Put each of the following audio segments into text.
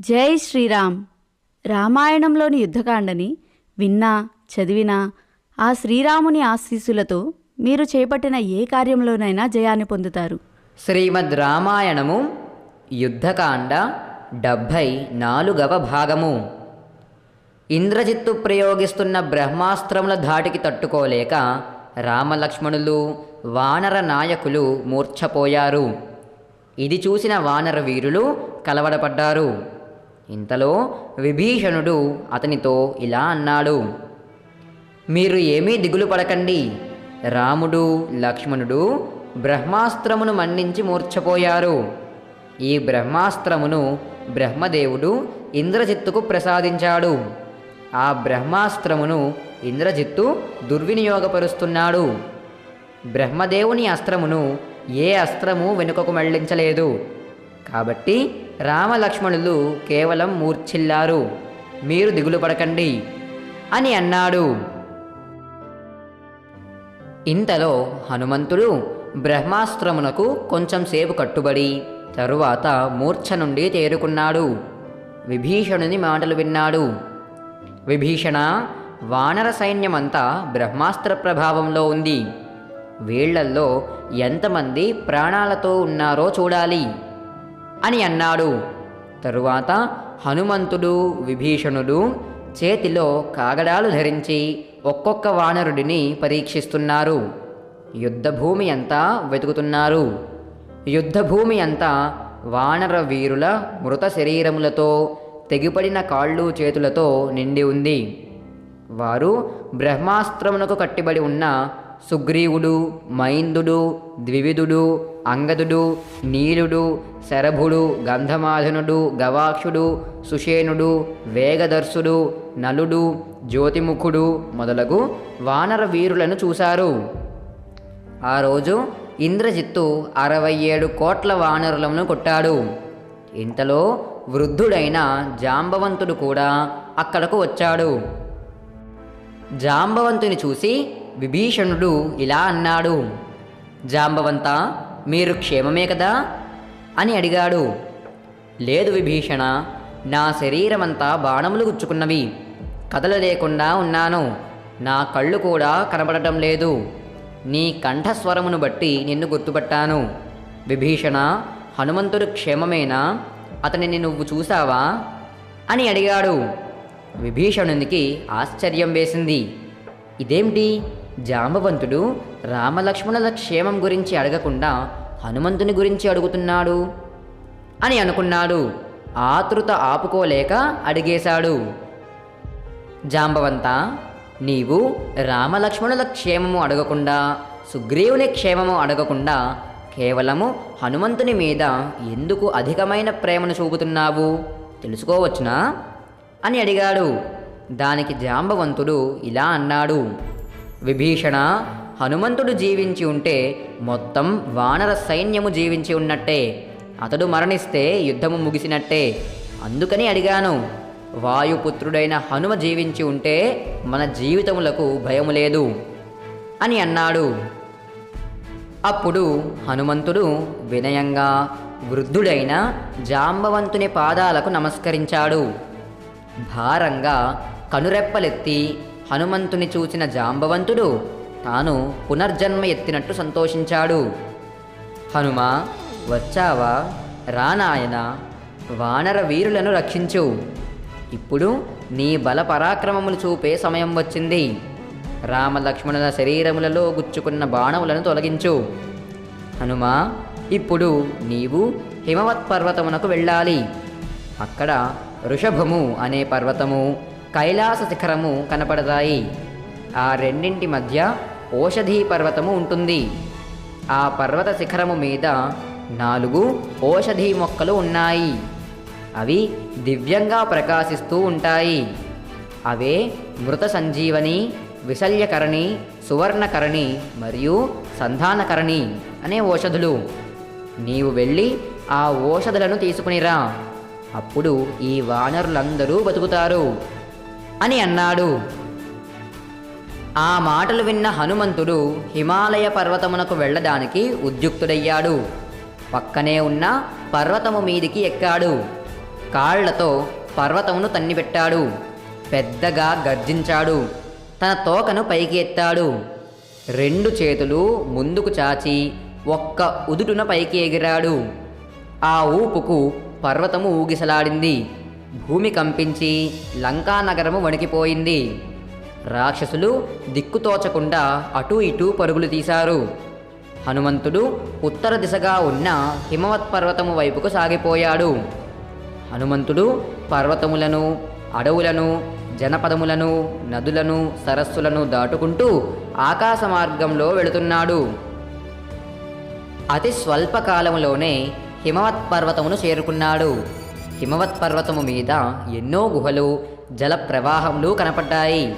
జై శ్రీరామ్. రామాయణంలోని యుద్ధకాండని విన్నా చదివినా ఆ శ్రీరాముని ఆశీస్సులతో మీరు చేపట్టిన ఏ కార్యంలోనైనా జయాన్ని పొందుతారు. శ్రీమద్ రామాయణము యుద్ధకాండ డెబ్భై నాలుగవ భాగము. ఇంద్రజిత్తు ప్రయోగిస్తున్న బ్రహ్మాస్త్రముల ధాటికి తట్టుకోలేక రామలక్ష్మణులు వానర నాయకులు మూర్ఛపోయారు. ఇది చూసిన వానర వీరులు కలవడపడ్డారు. ఇంతలో విభీషణుడు అతనితో ఇలా అన్నాడు మీరు ఏమీ దిగులు పడకండి. రాముడు లక్ష్మణుడు బ్రహ్మాస్త్రమును మన్నించి మూర్ఛపోయారు. ఈ బ్రహ్మాస్త్రమును బ్రహ్మదేవుడు ఇంద్రజిత్తుకు ప్రసాదించాడు. ఆ బ్రహ్మాస్త్రమును ఇంద్రజిత్తు దుర్వినియోగపరుస్తున్నాడు. బ్రహ్మదేవుని అస్త్రమును ఏ అస్త్రము వెనుకకు మళ్ళించలేదు. కాబట్టి రామలక్ష్మణులు కేవలం మూర్ఛిల్లారు. మీరు దిగులు పడకండి అని అన్నాడు. ఇంతలో హనుమంతుడు బ్రహ్మాస్త్రమునకు కొంచెం సేపు కట్టుబడి తరువాత మూర్ఛ నుండి తేరుకున్నాడు. విభీషణుని మాటలు విన్నాడు. విభీషణ వానర సైన్యమంతా బ్రహ్మాస్త్ర ప్రభావంలో ఉంది. వీళ్ళల్లో ఎంతమంది ప్రాణాలతో ఉన్నారో చూడాలి. అని అన్నాడు. తరువాత హనుమంతుడు విభీషణుడు చేతిలో కాగడాలు ధరించి ఒక్కొక్క వానరుడిని పరీక్షిస్తున్నారు. యుద్ధభూమి అంతా వెతుకుతున్నారు. యుద్ధభూమి అంతా వానర వీరుల మృత శరీరములతో తెగిపడిన కాళ్ళు చేతులతో నిండి ఉంది. వారు బ్రహ్మాస్త్రమునకు కట్టిబడి ఉన్న సుగ్రీవుడు మైందుడు ద్వివిధుడు అంగదుడు నీలుడు శరభుడు గంధమాధనుడు గవాక్షుడు సుషేనుడు వేగదర్శుడు నలుడు జ్యోతిముఖుడు మొదలగు వానర వీరులను చూశారు. ఆ రోజు ఇంద్రజిత్తు అరవై ఏడు కోట్ల వానరులను కొట్టాడు. ఇంతలో వృద్ధుడైన జాంబవంతుడు కూడా అక్కడకు వచ్చాడు. జాంబవంతుని చూసి విభీషణుడు ఇలా అన్నాడు. జాంబవంత మీరు క్షేమమే కదా? అని అడిగాడు. లేదు విభీషణ నా శరీరమంతా బాణములు గుచ్చుకున్నవి. కదలలేకుండా ఉన్నాను. నా కళ్ళు కూడా కనబడటం లేదు. నీ కంఠస్వరమును బట్టి నిన్ను గుర్తుపట్టాను. విభీషణ హనుమంతుడు క్షేమమేనా? అతనిని నువ్వు చూసావా అని అడిగాడు. విభీషణునికి ఆశ్చర్యం వేసింది. ఇదేమిటి? జాంబవంతుడు రామలక్ష్మణుల క్షేమం గురించి అడగకుండా హనుమంతుని గురించి అడుగుతున్నాడు అని అనుకున్నాడు. ఆతృత ఆపుకోలేక అడిగేశాడు. జాంబవంత నీవు రామలక్ష్మణుల క్షేమము అడగకుండా సుగ్రీవుని క్షేమము అడగకుండా కేవలము హనుమంతుని మీద ఎందుకు అధికమైన ప్రేమను చూపుతున్నావు? తెలుసుకోవచ్చునా? అని అడిగాడు. దానికి జాంబవంతుడు ఇలా అన్నాడు. విభీషణ హనుమంతుడు జీవించి ఉంటే మొత్తం వానర సైన్యము జీవించి ఉన్నట్టే. అతడు మరణిస్తే యుద్ధము ముగిసినట్టే. అందుకని అడిగాను వాయుపుత్రుడైన హనుమ జీవించి ఉంటే మన జీవితములకు భయము లేదు అని అన్నాడు. అప్పుడు హనుమంతుడు వినయంగా వృద్ధుడైన జాంబవంతుని పాదాలకు నమస్కరించాడు. భారంగా కనురెప్పలెత్తి హనుమంతుని చూసిన జాంబవంతుడు తాను పునర్జన్మ ఎత్తినట్టు సంతోషించాడు. హనుమ వచ్చావా? రానాయన వానర వీరులను రక్షించు. ఇప్పుడు నీ బల పరాక్రమములు చూపే సమయం వచ్చింది. రామలక్ష్మణుల శరీరములలో గుచ్చుకున్న బాణములను తొలగించు. హనుమా ఇప్పుడు నీవు హిమవత్ పర్వతమునకు వెళ్ళాలి. అక్కడ ఋషభము అనే పర్వతము. కైలాస శిఖరము కనపడతాయి. ఆ రెండింటి మధ్య ఓషధీ పర్వతము ఉంటుంది. ఆ పర్వత శిఖరము మీద నాలుగు ఓషధీ మొక్కలు ఉన్నాయి. అవి దివ్యంగా ప్రకాశిస్తూ ఉంటాయి. అవే మృత సంజీవని విశల్యకరణి సువర్ణకరణి మరియు సంధానకరణి అనే ఓషధులు నీవు వెళ్ళి ఆ ఓషధులను తీసుకునిరా. అప్పుడు ఈ వానరులందరూ బతుకుతారు. అని అన్నాడు. ఆ మాటలు విన్న హనుమంతుడు హిమాలయ పర్వతమునకు వెళ్ళడానికి ఉద్యుక్తుడయ్యాడు. పక్కనే ఉన్న పర్వతము మీదికి ఎక్కాడు. కాళ్ళతో పర్వతమును తన్నిపెట్టాడు. పెద్దగా గర్జించాడు. తన తోకను పైకి ఎత్తాడు. రెండు చేతులు ముందుకు చాచి ఒక్క ఉదుటున పైకి ఎగిరాడు. ఆ ఊపుకు పర్వతము ఊగిసలాడింది. భూమి కంపించి లంకా నగరము వణికిపోయింది. రాక్షసులు దిక్కుతోచకుండా అటూ ఇటూ పరుగులు తీశారు. హనుమంతుడు ఉత్తర దిశగా ఉన్న హిమవత్ పర్వతము వైపుకు సాగిపోయాడు. హనుమంతుడు పర్వతములను అడవులను జనపదములను నదులను సరస్సులను దాటుకుంటూ ఆకాశ మార్గంలో వెళుతున్నాడు. అతి స్వల్పకాలంలోనే హిమవత్ పర్వతమును చేరుకున్నాడు. హిమవత్ పర్వతము మీద ఎన్నో గుహలు జల ప్రవాహములు కనపడ్డాయి.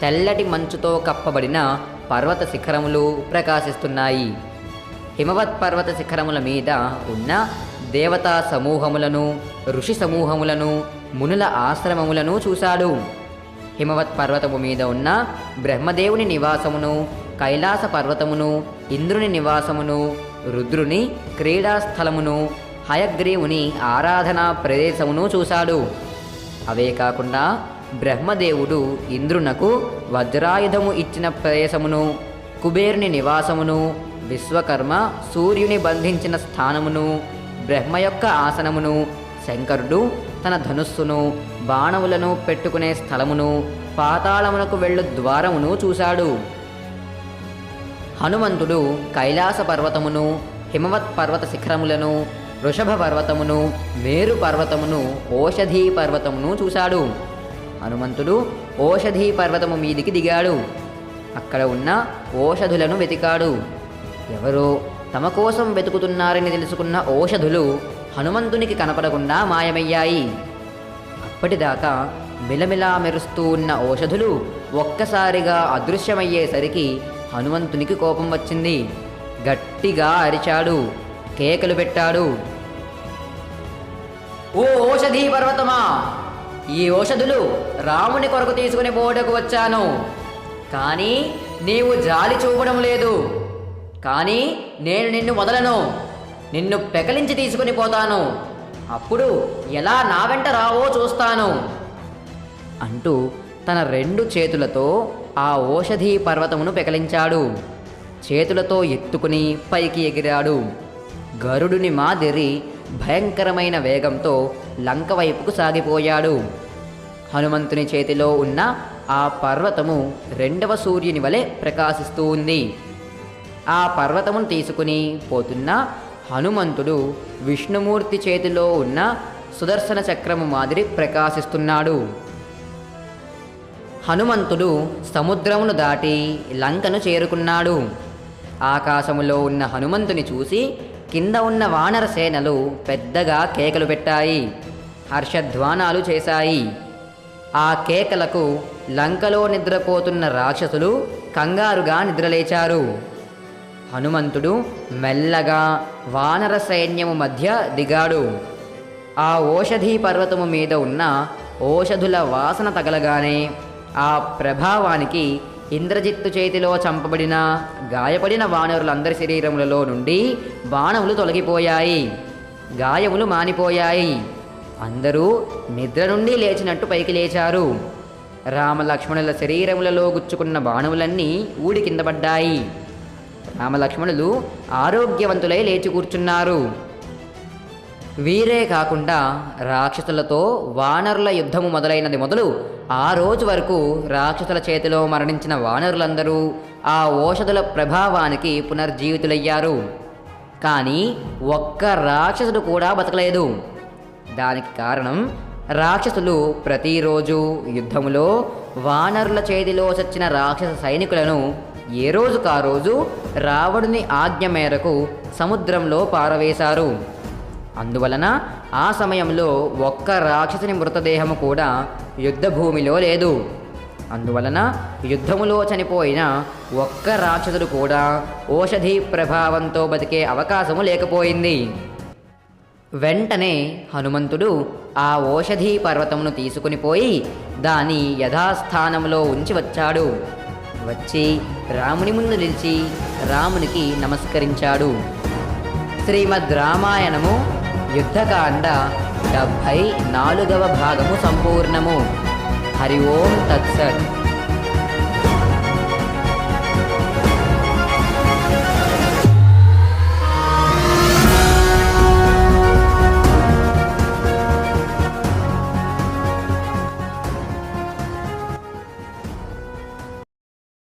తెల్లటి మంచుతో కప్పబడిన పర్వత శిఖరములు ప్రకాశిస్తున్నాయి. హిమవత్ పర్వత శిఖరముల మీద ఉన్న దేవతా సమూహములను ఋషి సమూహములను మునుల ఆశ్రమములను చూశాడు. హిమవత్ పర్వతము మీద ఉన్న బ్రహ్మదేవుని నివాసమును కైలాస పర్వతమును ఇంద్రుని నివాసమును రుద్రుని క్రీడాస్థలమును హయగ్రీవుని ఆరాధనా ప్రదేశమును చూశాడు. అవే కాకుండా బ్రహ్మదేవుడు ఇంద్రునకు వజ్రాయుధము ఇచ్చిన ప్రదేశమును కుబేరుని నివాసమును విశ్వకర్మ సూర్యుని బంధించిన స్థానమును బ్రహ్మ యొక్క ఆసనమును శంకరుడు తన ధనుస్సును బాణములను పెట్టుకునే స్థలమును పాతాళమునకు వెళ్ళు ద్వారమును చూశాడు. హనుమంతుడు కైలాస పర్వతమును హిమవత్ పర్వత శిఖరములను వృషభ పర్వతమును మేరు పర్వతమును ఓషధీ పర్వతమును చూశాడు. హనుమంతుడు ఓషధీ పర్వతము మీదికి దిగాడు. అక్కడ ఉన్న ఓషధులను వెతికాడు. ఎవరో తమ కోసం వెతుకుతున్నారని తెలుసుకున్న ఓషధులు హనుమంతునికి కనపడకుండా మాయమయ్యాయి. అప్పటిదాకా మిలమిలా మెరుస్తూ ఉన్న ఓషధులు ఒక్కసారిగా అదృశ్యమయ్యేసరికి హనుమంతునికి కోపం వచ్చింది. గట్టిగా అరిచాడు. కేకలు పెట్టాడు. ఓ ఓషధీ పర్వతమా ఈ ఓషధులు రాముని కొరకు తీసుకుని పోటకు వచ్చాను. కానీ నీవు జాలి చూపడం లేదు. కానీ నేను నిన్ను వదలను. నిన్ను పెకలించి తీసుకుని పోతాను. అప్పుడు ఎలా నా వెంట రావో చూస్తాను. అంటూ తన రెండు చేతులతో ఆ ఓషధీ పర్వతమును పెకలించాడు. చేతులతో ఎత్తుకుని పైకి ఎగిరాడు. గరుడుని మాదిరి భయంకరమైన వేగంతో లంక వైపుకు సాగిపోయాడు. హనుమంతుని చేతిలో ఉన్న ఆ పర్వతము రెండవ సూర్యుని వలె ప్రకాశిస్తూ ఉంది. ఆ పర్వతమును తీసుకుని పోతున్న హనుమంతుడు విష్ణుమూర్తి చేతిలో ఉన్న సుదర్శన చక్రము మాదిరి ప్రకాశిస్తున్నాడు. హనుమంతుడు సముద్రమును దాటి లంకను చేరుకున్నాడు. ఆకాశములో ఉన్న హనుమంతుని చూసి కింద ఉన్న వానర సేనలు పెద్దగా కేకలు పెట్టాయి. హర్షధ్వానాలు చేశాయి. ఆ కేకలకు లంకలో నిద్రపోతున్న రాక్షసులు కంగారుగా నిద్రలేచారు. హనుమంతుడు మెల్లగా వానర సైన్యము మధ్య దిగాడు. ఆ ఓషధీ పర్వతము మీద ఉన్న ఓషధుల వాసన తగలగానే ఆ ప్రభావానికి ఇంద్రజిత్తు చేతిలో చంపబడిన గాయపడిన వానరులందరి శరీరములలో నుండి బాణములు తొలగిపోయాయి. గాయములు మానిపోయాయి. అందరూ నిద్ర నుండి లేచినట్టు పైకి లేచారు. రామలక్ష్మణుల శరీరములలో గుచ్చుకున్న బాణములన్నీ ఊడి కింద పడ్డాయి. రామలక్ష్మణులు ఆరోగ్యవంతులై లేచి కూర్చున్నారు. వీరే కాకుండా రాక్షసులతో వానరుల యుద్ధము మొదలైనది మొదలు ఆ రోజు వరకు రాక్షసుల చేతిలో మరణించిన వానరులందరూ ఆ ఓషధుల ప్రభావానికి పునర్జీవితులయ్యారు. కానీ ఒక్క రాక్షసుడు కూడా బతకలేదు. దానికి కారణం రాక్షసులు ప్రతిరోజు యుద్ధములో వానరుల చేతిలో చచ్చిన రాక్షస సైనికులను ఏ రోజుకా రోజు రావణుని ఆజ్ఞ మేరకు సముద్రంలో పారవేశారు. అందువలన ఆ సమయంలో ఒక్క రాక్షసుని మృతదేహము కూడా యుద్ధభూమిలో లేదు. అందువలన యుద్ధములో చనిపోయిన ఒక్క రాక్షసుడు కూడా ఓషధి ప్రభావంతో బతికే అవకాశము లేకపోయింది. వెంటనే హనుమంతుడు ఆ ఓషధీ పర్వతమును తీసుకుని పోయి దాని యథాస్థానంలో ఉంచి వచ్చాడు. వచ్చి రాముని ముందు నిలిచి రామునికి నమస్కరించాడు. శ్రీమద్ రామాయణము యుద్ధకాండ డెబ్భై నాలుగవ భాగము సంపూర్ణము. హరి ఓం తత్సత్.